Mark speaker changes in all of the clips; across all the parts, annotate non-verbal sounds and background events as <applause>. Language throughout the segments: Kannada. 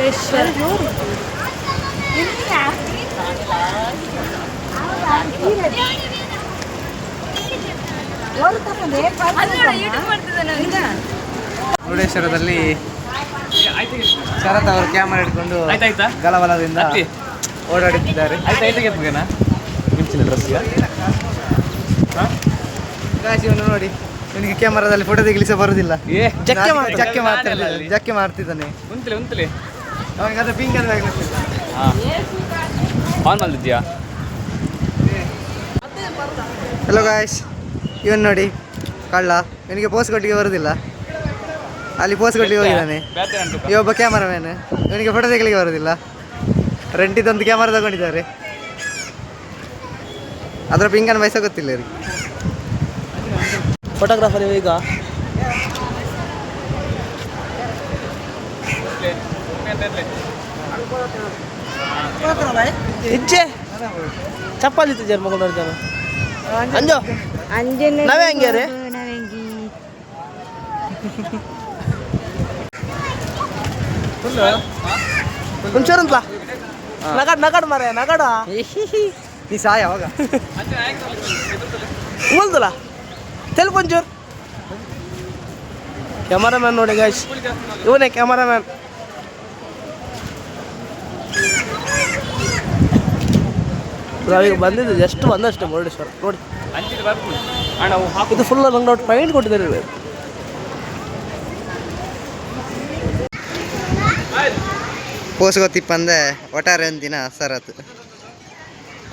Speaker 1: ಮುರುಡೇಶ್ವರ
Speaker 2: ಮುರುಡೇಶ್ವರದಲ್ಲಿ ಶರತ್ ಅವರು ಕ್ಯಾಮರಾ ಹಿಡ್ಕೊಂಡು
Speaker 3: ಆಯ್ತಾಯ್ತಾ
Speaker 2: ಗಲಬಲದಿಂದ. ಓಡಾಡುತ್ತಿದ್ದಾರೆ. ಕಾಶಿಯನ್ನು ನೋಡಿ. ನಿನಗೆ ಕ್ಯಾಮರಾದಲ್ಲಿ ಫೋಟೋ ತೆಗಿಲಿಸ ಬರುದಿಲ್ಲ.
Speaker 3: ಏ
Speaker 2: ಜಕ್ಕೆ ಜಕ್ಕೆ ಮಾಡ್ತಿದ್ದಾನೆ.
Speaker 3: ಹಾಂ. ಆನ್ ಮಾಡಿದ್ಯಾ
Speaker 2: ಹಲೋ ಗಾಯ್ಸ್ ಇವನ್ ನೋಡಿ ಕಳ್ಳ. ಇವನಿಗೆ ಪೋಸ್ ಕೊಟ್ಟಿಗೆ ಬರೋದಿಲ್ಲ. ಅಲ್ಲಿ ಪೋಸ್ ಕೊಟ್ಟಿಗೆ ಹೋಗಿದ್ದಾನೆ.
Speaker 3: ಈ ಒಬ್ಬ
Speaker 2: ಇವೊಬ್ಬ ಕ್ಯಾಮರಾಮ್ಯಾನ್ ಇವನಿಗೆ ಫೋಟೋ ತೆಗಲಿಕ್ಕೆ ಬರೋದಿಲ್ಲ. ರೆಂಟಿದೊಂದು ಕ್ಯಾಮರಾ ತಗೊಂಡಿದ್ದಾರೆ. ಅದರ ಪಿಂಕನ್ ವಯಸ್ಸ ಗೊತ್ತಿಲ್ಲ ರೀ
Speaker 4: ಫೋಟೋಗ್ರಾಫರ್ ಈಗ? ಇಚ್ಛೆ ಚಪ್ಪಲಿ ಇತ್ತು ಜರ್ ಕೊಡೋರು ಜನ ಅಂಜೋ.
Speaker 1: ಅಂಜನೆ
Speaker 4: ನಾವೇ ಹಂಗೆ ರೀ? ಒಂಚೂರಂತ ನಗಡ ನಗಡ ಮಾರೆ ನಗಡ?
Speaker 2: ನೀ ಸಾಯ ಅವಾಗ
Speaker 4: ಉಲ್ದಲ್ಲ ತೆಲ್ಪ ಒಂಚೂರು ಕ್ಯಾಮರಾಮ್ಯಾನ್ ನೋಡಿ ಗೈಸ್ ಇವನೇ ಕ್ಯಾಮರಾಮ್ಯಾನ್ ನಾವೀಗ ಬಂದಿದ್ದು ಎಷ್ಟು ಬಂದಷ್ಟೇ ಮುರುಡೇಶ್ವರ. ನೋಡಿ. ಇದು ಫುಲ್ ನಂಗೆ ನೋಡಿ ಪಾಯಿಂಟ್ ಕೊಟ್ಟಿದ್ದಾರೆ
Speaker 2: ಪೋಸ್ಗೋತಿಪ್ಪ ಅಂದೆ ಒಟ್ಟಾರೆ ಸರ್ ಅದು.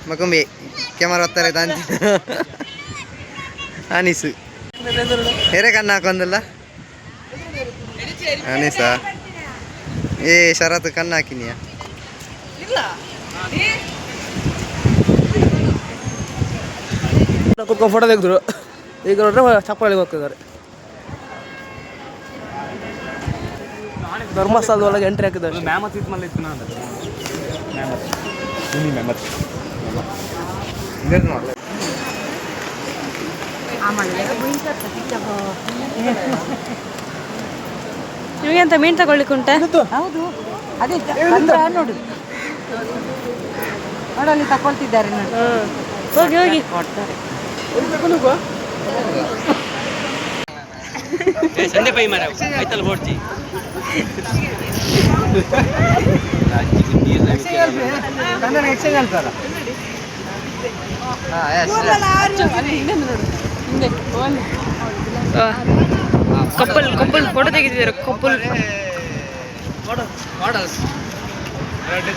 Speaker 2: ಮಗುಂಬಿ ಕ್ಯಾಮರಾ ಒತ್ತಾರೆ ಅಂತ ಅನಿಸು. ಬೇರೆ ಕಣ್ಣು ಹಾಕೊಂದಲ್ಲ? ಅನಿಸ? ಏ ಶರತ್ ಕಣ್ಣು ಹಾಕಿನಿಯ?
Speaker 4: ಕುತ್ಕೊಂಡು ಫೋಟೋ ತೆಗೆದ್ರು. ಈಗ ನೋಡ್ರೆ ಚಪ್ಪಲಿಗೆ ಹೋಗ್ತಿದ್ದಾರೆ ಧರ್ಮಸ್ಥಳದ ಒಳಗೆ ಎಂಟ್ರಿ ಹಾಕಿದ್ದಾರೆ
Speaker 1: ನಿಮಗೆ ಅಂತ ಮೀನು ತಗೊಳ್ಳಿಕ್ಕೆ ಉಂಟಾ?
Speaker 5: ಹೌದು. ಅದೇ ನೋಡು. ನೋಡಲ್ಲಿ ತಕೊಳ್ತಿದ್ದಾರೆ ನೋಡಿ.
Speaker 1: ಹೋಗಿ ಹೋಗಿ.
Speaker 3: ಸಂಡೆ ಪೈ ಮರ ಆಯ್ತಲ್ಲ ಹೊಡ್ತಿ
Speaker 2: ಕನ್ನಡ ಎಕ್ಸ್ಚೇಂಜ್ ಅಂತಾರ ಹಾಂ ಎಸ್
Speaker 1: ಕಪ್ಪಲ್ ಕಪ್ಪಲ್ ಫೋಟೋ ತೆಗೆದಿದ್ದಾರೆ ಕಪ್ಪಲ್
Speaker 2: ಮಾಡಲ್ಸ್ ಎರಡು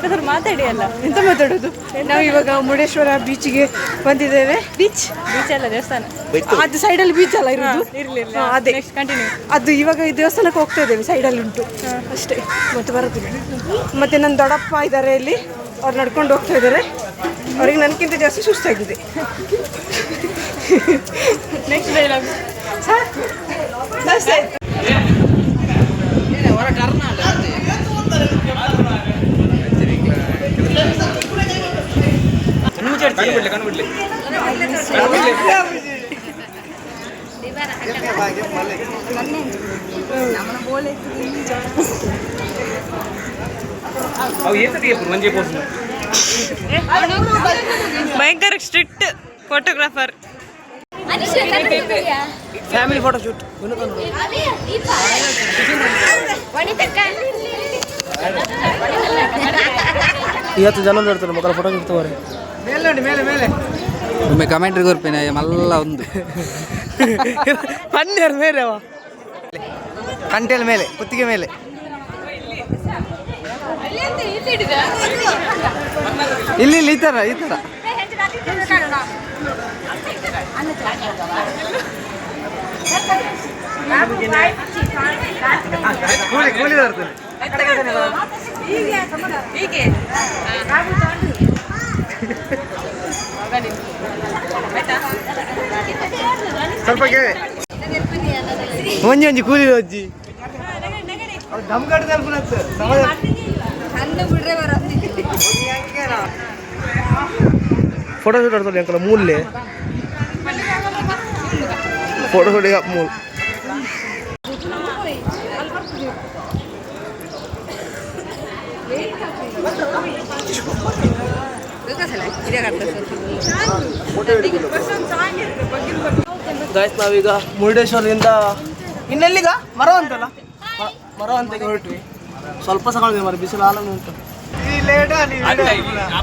Speaker 1: ಬ್ರದರ್ ಮಾತಾಡಿ ಅಲ್ಲ.
Speaker 5: ಎಂತ ಮಾತಾಡೋದು? ನಾವು ಇವಾಗ ಮುರುಡೇಶ್ವರ ಬೀಚ್ಗೆ ಬಂದಿದ್ದೇವೆ.
Speaker 1: ಬೀಚ್ ಬೀಚ್ ಅಲ್ಲ ದೇವಸ್ಥಾನ.
Speaker 5: ಅದು ಸೈಡಲ್ಲಿ ಬೀಚ್ ಅಲ್ಲ ಇರೋದು?
Speaker 1: ಇರ್ಲಿ
Speaker 5: ಅದೇ.
Speaker 1: ನೆಕ್ಸ್ಟ್ ಕಂಟಿನ್ಯೂ
Speaker 5: ಅದು ಇವಾಗ ಈ ದೇವಸ್ಥಾನಕ್ಕೆ ಹೋಗ್ತಾ ಇದ್ದೇವೆ ಸೈಡಲ್ಲಿ ಉಂಟು. ಅಷ್ಟೇ. ಮತ್ತೆ ಬರೋದಿಲ್ಲ ಮತ್ತೆ ನನ್ನ ದೊಡ್ಡಪ್ಪ ಇದ್ದಾರೆ ಇಲ್ಲಿ. ಅವ್ರು ನಡ್ಕೊಂಡು ಹೋಗ್ತಾ ಇದ್ದಾರೆ. ಅವ್ರಿಗೆ ನನಗಿಂತ ಜಾಸ್ತಿ ಸುಸ್ತಾಗಿದೆ.
Speaker 1: ನೆಕ್ಸ್ಟ್ ಡೈಲಾಗ್
Speaker 5: ಸಾಕು ಜಾಸ್ತಿ ಆಯ್ತು
Speaker 3: ಕಣ್ಬಿಡ್ಲಿ ಕಣ್ಬಿಡ್ಲಿ ಅವು ಏನ್ ಸತಿ ಮಂಜೆ ಪೋಸ್
Speaker 1: ಭಯಂಕರ strict photographer
Speaker 4: family photo shoot ಇವತ್ತು ಜನ ನೋಡ್ತಾರೆ ಮಕ್ಕಳ ಫೋಟೋ ಇರ್ತವ್ರೆ
Speaker 2: ಮೇಲೆ ನೋಡಿ ಮೇಲೆ ಮೇಲೆ
Speaker 6: ಒಮ್ಮೆ ಕಮೆಂಟ್ರಿ ಕೊರ್ಪೇನೆ ಮಲ್ಲ ಒಂದು.
Speaker 4: ಪನ್ನೇರ್ ಮೇಲೆ ಅವ?
Speaker 2: ಕಂಟೆಲ್ ಮೇಲೆ ಕುತ್ತಿಗೆ ಮೇಲೆ. ಇಲ್ಲಿ ಇಲ್ಲಿ ಈ ಥರ ಈ ಥರ ಕೂಲಿ ಕೂಲಿ ಬರ್ತದೆ ಸ್ವಲ್ಪ ಒಂಜಿ ಒಂಜಿ ಕೂಲಿ ಅಜ್ಜಿ ದಮ್ ಕಟ್ಟದ
Speaker 4: ಫೋಟೋ ಶೂಟ್ ಆಡ್ತಾರೆ ಅಂಕಲ್ ফটোফটি কাপ মূল ಗಾಯ್ಸ್ ನಾವೀಗ ಮುರುಡೇಶ್ವರದಿಂದ ಇನ್ನೆಲ್ಲಿಗ? ಮರವಂತಲ್ಲ ಮರವಂತೆಗೆ ಹೊರಟ್ವಿ. ಸ್ವಲ್ಪ ಸಕಾಲ ಮರ ಬಿಸಿಲು ಹಾಲು ಉಂಟು.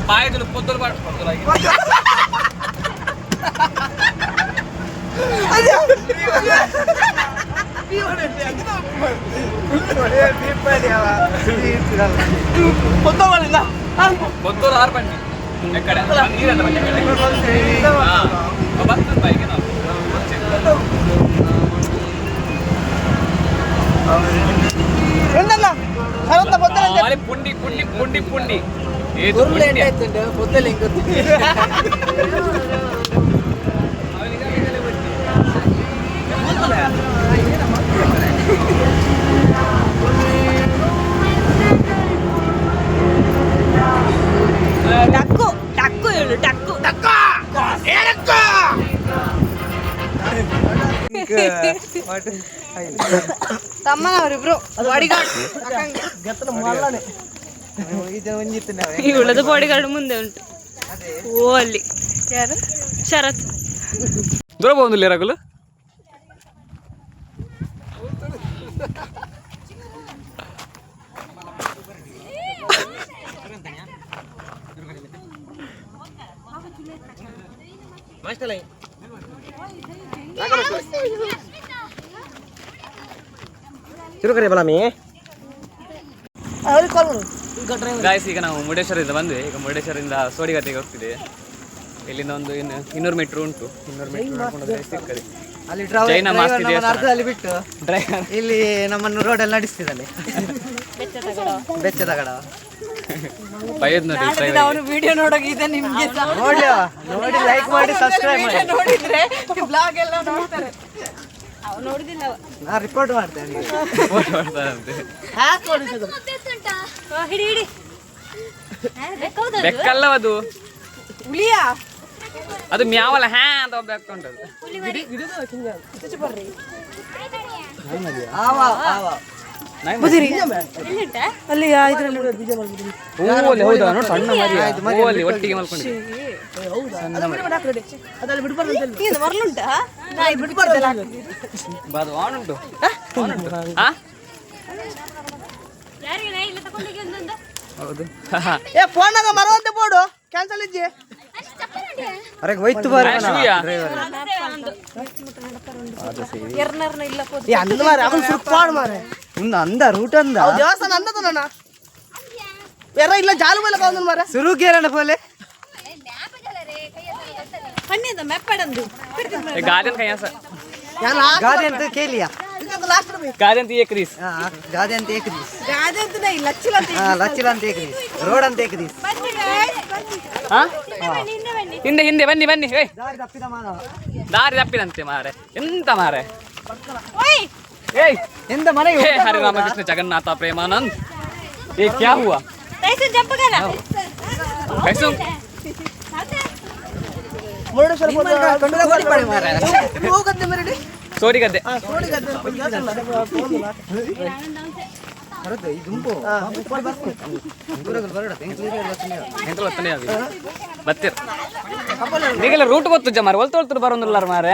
Speaker 4: ಬಾಯದಲ್ಲಿ ಪೊದ್ದಲು ಮಾಡ್ಕೊಂಡು
Speaker 3: కొత్తూరు ఆరు పండి ఎక్కడ నీరంత పండి బస్సు పైకి
Speaker 4: ఏంటన్నా సరంత పొద్దున
Speaker 3: మరి పుండి పుండి పుండి పుండి ఏది పుండి
Speaker 1: ತಮ್ಮನವ್ರು ಇಬ್ರು
Speaker 5: ಇವಳದು ಬಾಡಿಗಾರ್ಡ್
Speaker 1: ಮುಂದೆ ಉಂಟು ಓ ಅಲ್ಲಿ ಯಾರು ಶರತ್
Speaker 3: ದೂರ ಬಂದಿಲ್ಲ ರಘುಲು
Speaker 4: ಮಾಸ್ಟರ್ ಶುರು ಕರಿ ಬಲಾಮಿ
Speaker 3: ಗಾಯಸ್ ಈಗ ನಾವು ಮುರುಡೇಶ್ವರದಿಂದ ಬಂದ್ವಿ. ಈಗ ಮುರುಡೇಶ್ವರದಿಂದ ಸೋಡಿಗತಿಗೆ ಹೋಗ್ತಿದೆ ಇಲ್ಲಿಂದ ಒಂದು ಇನ್ನು ಇನ್ನೂರು ಮೀಟರ್ ಉಂಟು. ಇನ್ನೂರು ಮೀಟರ್ ನೋಡ್ಕೊಂಡು
Speaker 2: ಅಲ್ಲಿ ಅರ್ಧದಲ್ಲಿ ಬಿಟ್ಟು
Speaker 3: ಡ್ರೈವರ್
Speaker 2: ಇಲ್ಲಿ ನಮ್ಮನ್ನು ರೋಡಲ್ಲಿ ನಡೆಸ್ತಿದ್ದಾನೆ. <laughs> ಬೆಚ್ಚ
Speaker 3: ತಗಡ <laughs> ನೋಡಿ
Speaker 5: ಅವನು ವಿಡಿಯೋ ನೋಡೋಗಿದೆ ನಿಮ್ಗೆ
Speaker 2: ನೋಡಿ ನೋಡಿ ಲೈಕ್ ಮಾಡಿ ಸಬ್ಸ್ಕ್ರೈಬ್ ಮಾಡಿ.
Speaker 5: ನೋಡಿದ್ರೆ ಬ್ಲಾಗ್ ಎಲ್ಲ ನೋಡ್ತಾರೆ. ಅವ್ನು ನೋಡಿದಿಲ್ಲ ಅವ.
Speaker 2: ನಾ ರಿಪೋರ್ಟ್ ಮಾಡ್ತೇನೆ
Speaker 3: ಮಾಡ್ತಾರಂತೆ.
Speaker 4: ಹ್ಯಾಕ್ ನೋಡಿಸೋದು
Speaker 1: ಹಿಡಿ ಹಿಡಿ.
Speaker 3: ಬೆಕ್ಕಲ್ಲ ಅದು.
Speaker 5: ಹುಲಿಯಾ?
Speaker 3: ಅದು ಮ್ಯಾವಲ್ಲ ಹ್ಯಾ ಅಂತ ಬೆಕ್ಕ ಉಂಟದು
Speaker 2: ಆವ
Speaker 5: ಅಲ್ಲಿ ಇದ್ರಲ್ಲಿ
Speaker 3: ಹೂವಲ್ಲಿ ಹೌದಾ? ನೋಡಿ ಸಣ್ಣ ಮರಿ ಹೂವಲ್ಲಿ ಒಟ್ಟಿಗೆ
Speaker 5: ಬಿಡ್ಬಾರ್ದಲ್ಲ
Speaker 3: ಅದು ಆನ್ ಉಂಟು. ಹೌದು.
Speaker 4: ಏ ಫೋನ್ನಾಗ ಮರ ಅಂತ ಬೋರ್ಡು ಕ್ಯಾನ್ಸಲ್ ಇಜ್ಜಿ
Speaker 2: ಅರೆ ಹೋಯ್ತು ಬರ.
Speaker 3: ಶೂಯಾ
Speaker 5: ಎರ್ನರ್ನ ಇಲ್ಲ ಪೋದು
Speaker 4: ಏ ಅಂದ ಮಾರ ಅವನು ಫುಲ್ ಪಾಡ್ ಮಾರೆ.
Speaker 2: ಇನ್ನು ಅಂದ ರೂಟ್ ಅಂದ
Speaker 4: ಅವ್ ದೇವಸ್ಥಾನ ಅಂದದ ನನ್ನ ಬೇರೆ ಇಲ್ಲ ಜಾಲು ಮೇಲೆ ಕಾವಂದು ಮಾರೆ
Speaker 2: ಸುರು ಕೇರಳ ಪೋಲೆ
Speaker 5: ಹಣ್ಣಿಂದ ಮೆಪ್ಪಡಂದು
Speaker 3: ಗಾದೆನ್ ಕೈಯಾಸ
Speaker 4: ಯಾರು
Speaker 2: ಗಾದೆ ಅಂತ ಕೇಳಿಯಾ
Speaker 4: ಲಾಸ್ಟ್
Speaker 3: ಗಾದೆ ಅಂತ ಏಕ್ ರೀಸ್
Speaker 2: ಹಾ, ಗಾದೆ ಅಂತ ಏಕದೀಸ್
Speaker 5: ಗಾದೆ ಅಂತ ಇಲ್ಲ ಲಚ್ಚಿಲ ಅಂತ
Speaker 2: ಹಾ ಲಚ್ಚಿಲ ಅಂತ ಏಕದೀಸ್ ರೋಡ್ ಅಂತ ಏಕದೀಸ್
Speaker 3: ಹಾ ಹಿಂದೆ ಹಿಂದೆ ಬನ್ನಿ ಬನ್ನಿ ಏಯ್
Speaker 2: ದಾರಿ ತಪ್ಪಿದ ಮಾನವ
Speaker 3: ದಾರಿ ತಪ್ಪಿದಂತೆ ಮಾರೆ ಎಂತ ಮಾರೆ ಏಯ್
Speaker 2: ನಿಂದ ಮನೆಗೆ
Speaker 3: ಜಗನ್ನಾಥ ಪ್ರೇಮಾನಂದ್. ಏ ಕ್ಯಾ ಹುವಾ? कैसे
Speaker 2: जंप
Speaker 4: करा कैसे
Speaker 3: ಸೋರಿ ಗದ್ದೆ.
Speaker 4: ಸೋರಿ ಗದ್ದೆ.
Speaker 2: ಬರುತ್ತೆ ಈ ದುಂಬು.
Speaker 3: ಉಪ್ಪಲ್ ಬರ್ತದೆ ದೂರಗಳು ಬರೋಡ ಬೆಂಗಳೂರು ರೂಟ್ ಗೊತ್ತು ಜಮಾರ್ ಒಲ್ತು ಒಲ್ತು ಮಾರೇ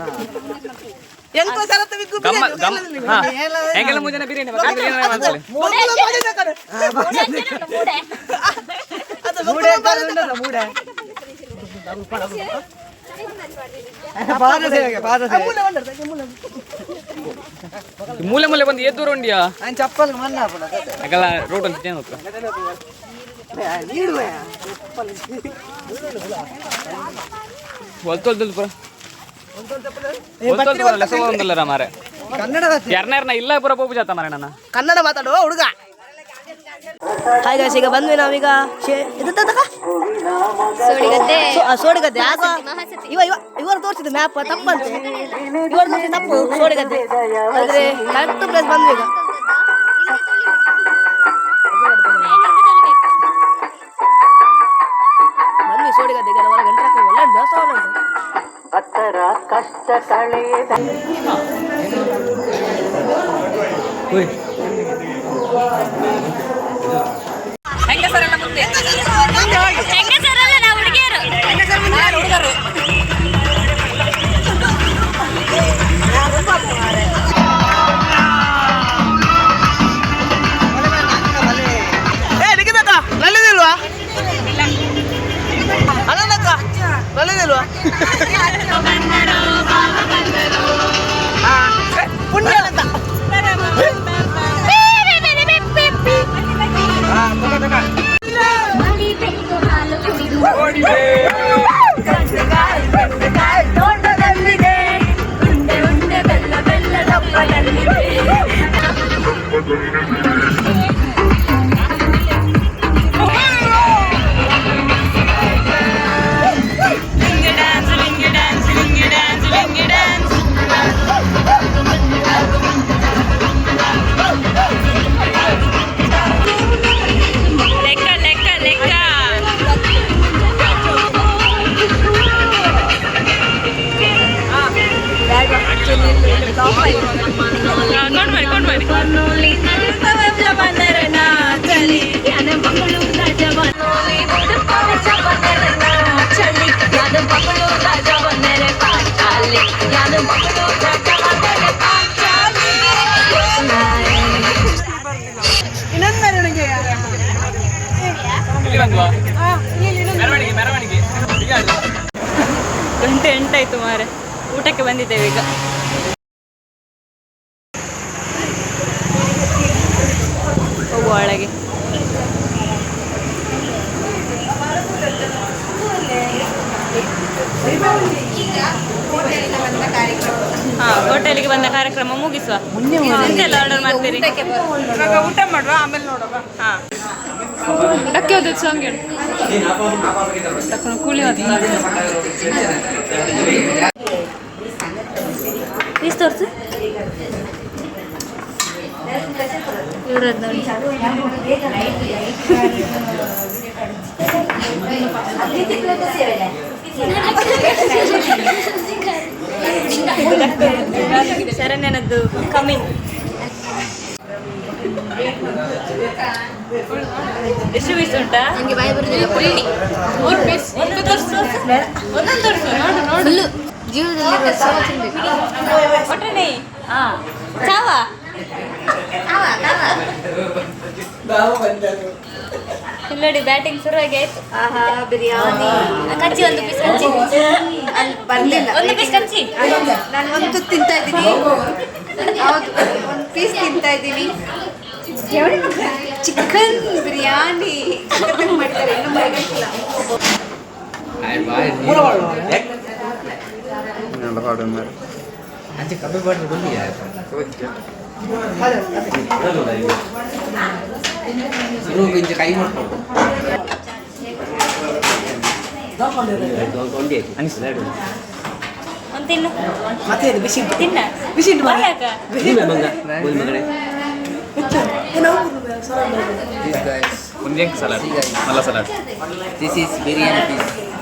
Speaker 4: ಏ, ಮರ ಅಂತ ಬಿಟ್ಟು ಬೈ. ನಾ ಅಲ್ಲಿ ಹೋಗಿ ಗಂಟೆ ಅಂತ ಇಲ್ಲ ನಟ್ಟಿ ಹೋಗ್ಕೊಂಡು ಬಾಜನ್ ತಕೊಂಡು ಬಂದ್ರೆ
Speaker 2: ತಿಂಗಳ ಮೂಲಕ ಕಾಡು. ಕೊಟ್ಟಿರು ಬಿಡ್ದು ಮಾರೆ
Speaker 3: ಹಾ
Speaker 4: ಆ ಹೊಟ್ಟು ಬೈ ಇರ್ಮೇಲೆ ಕೊಡು. ಎಂಕೋ ಸರತ್ತ ಬಿಗ್ಗು
Speaker 3: ಗಮ್ಮ
Speaker 4: ಬಿರಿಯಾನಿ
Speaker 3: ಗಮ್ ಹಾ ಹೆಂಗೆಲ್ಲ ಮುಂಜಾನೆ ಬಿರಿಯಾನಿ
Speaker 4: ಮೂಲೆ ಮೂಲೆ
Speaker 3: ಬಂದು ಎದ್ದು ರೋಂಡಿಯಾ
Speaker 2: ನಾನು ಚಪ್ಪಲ್
Speaker 3: ರೋಡ್ ಅಂತ ಏನು ಪುರ ಒಂದಲ್ಲ ಮಾರೆ.
Speaker 2: ಕನ್ನಡ
Speaker 3: ಯಾರನ್ನ ಇಲ್ಲ ಪುರ ಪೋಪು ಜಾತ ಮಾರೆ ನನ್ನ.
Speaker 4: ಕನ್ನಡ ಮಾತಾಡುವ ಹುಡುಗ. ಹಾಯ್ ಗಾಯ್ಸ್ ಈಗ ಬಂದ್ವಿ ನಾವೀಗ. ಶೇ- ಇದು ಆ, ಸೋಡಿಗದ್ದೆ. ಆಗ ಇವ ಇವ ಇವರು ತೋರಿಸಿದ್ದು ಮ್ಯಾಪ್ ತಪ್ಪಂತೆ. ಇವರು ತೋರಿಸಿದ ತಪ್ಪು ಸೋಡಿಗದ್ದೆ. ಆದ್ರೆ ಕರೆಕ್ಟ್ ಪ್ಲೇಸ್ ಬಂದ್ವಿ ಈಗ.
Speaker 1: ಹೆಂಗಸರಲ್ಲ ಎಂಟಾಯ್ತು ಮಾರೆ ಊಟಕ್ಕೆ ಬಂದಿದ್ದೇವೆ ಈಗ.
Speaker 5: ಊಟ ಮಾಡುವ ಆಮೇಲೆ ನೋಡುವ
Speaker 1: ಹಾ ಅಕ್ಕೆ ಹೋದದ್ದು ಸಾಂಗ್ ಹೇಳು ತಕೊಂಡು ಕೂಲಿ ಹೋದ ಎಷ್ಟು ತೋರಿಸು ಇವ್ರದ್ದು ನೋಡಿ ಶರಣ್ಯನದ್ದು ಕಮಿಂಗ್ ಎಷ್ಟು ಪೀಸ್ ಉಂಟಾ?
Speaker 7: ನನಗೆ ಬಾಯಿ ಬರುದಿಲ್ಲ.
Speaker 1: ಮೂರು ಪೀಸ್ ಒಂದು ತೋರಿಸು? ಒಂದೊಂದು ತೋರಿಸು? ನೋಡು ನೋಡು.
Speaker 7: ಜೀವನದಲ್ಲಿ ಹಾ ತಿನ್ಬೇಕು.
Speaker 1: ಹೊಟ್ಟೆನೆ ಹಾ. ಚಾವ. ಇಲ್ಲಿ ನೋಡಿ ಬ್ಯಾಟಿಂಗ್ ಶುರುವಾಗಿ ಆಯ್ತು
Speaker 7: ಆಹಾ ಬಿರಿಯಾನಿ.
Speaker 1: ಕಚ್ಚಿ ಒಂದು ಪೀಸ್ ಕಚ್ಚಿ
Speaker 7: ಅಲ್ಲಿ ಬಂದಿಲ್ಲ.
Speaker 1: ಒಂದು ಪೀಸ್ ಕಚ್ಚಿ
Speaker 7: ನಾನು ಒಂದು ತಿಂತಾ ಇದ್ದೀನಿ. ಹೌದು ಒಂದು ಪೀಸ್ ತಿಂತಾ ಇದ್ದೀನಿ. ಚಿಕನ್ ಬಿರಿಯಾನಿ. ಚಿಕನ್ ಮಾಡ್ತಾರೆ ಇನ್ನೂ ಬರಬೇಕಿಲ್ಲ
Speaker 6: ಕೈ ಕಬ್ಬಿ
Speaker 1: ಒಂದು ತಿನ್ನು
Speaker 4: ಮತ್ತೆ ಇದು ಬಿಸಿ ಉಂಟು.
Speaker 1: ತಿನ್ನ
Speaker 4: ಬಿಸಿ ಉಂಟು ಮಾರ್ರೆ.
Speaker 1: ಯಾಕ?
Speaker 3: ಒಂದೇ salad Mallya salad
Speaker 6: This is biryani piece.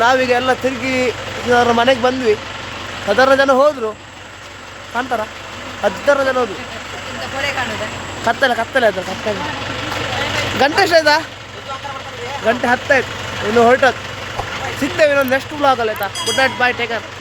Speaker 4: ನಾವೀಗ ಎಲ್ಲ ತಿರುಗಿ ಅವರ ಮನೆಗೆ ಬಂದ್ವಿ. ಹದಿನಾರು ಜನ ಹೋದರು. ಕಾಣ್ತಾರ? ಹದಿನಾರು ಜನ ಹೋದರು. ಕತ್ತಲೆ ಕತ್ತಲೆ ಆಯ್ತು ಕತ್ತಲೆ. ಗಂಟೆ ಎಷ್ಟಾಯ್ತಾ? ಗಂಟೆ ಹತ್ತಾಯ್ತು ಇನ್ನು ಹೊರಟದ್ದು. ಸಿಗ್ತೇವೆ ಇನ್ನೊಂದು ನೆಕ್ಸ್ಟ್ ಬ್ಲಾಗಲ್ಲಿ ಆಯ್ತಾ? Good night bye taker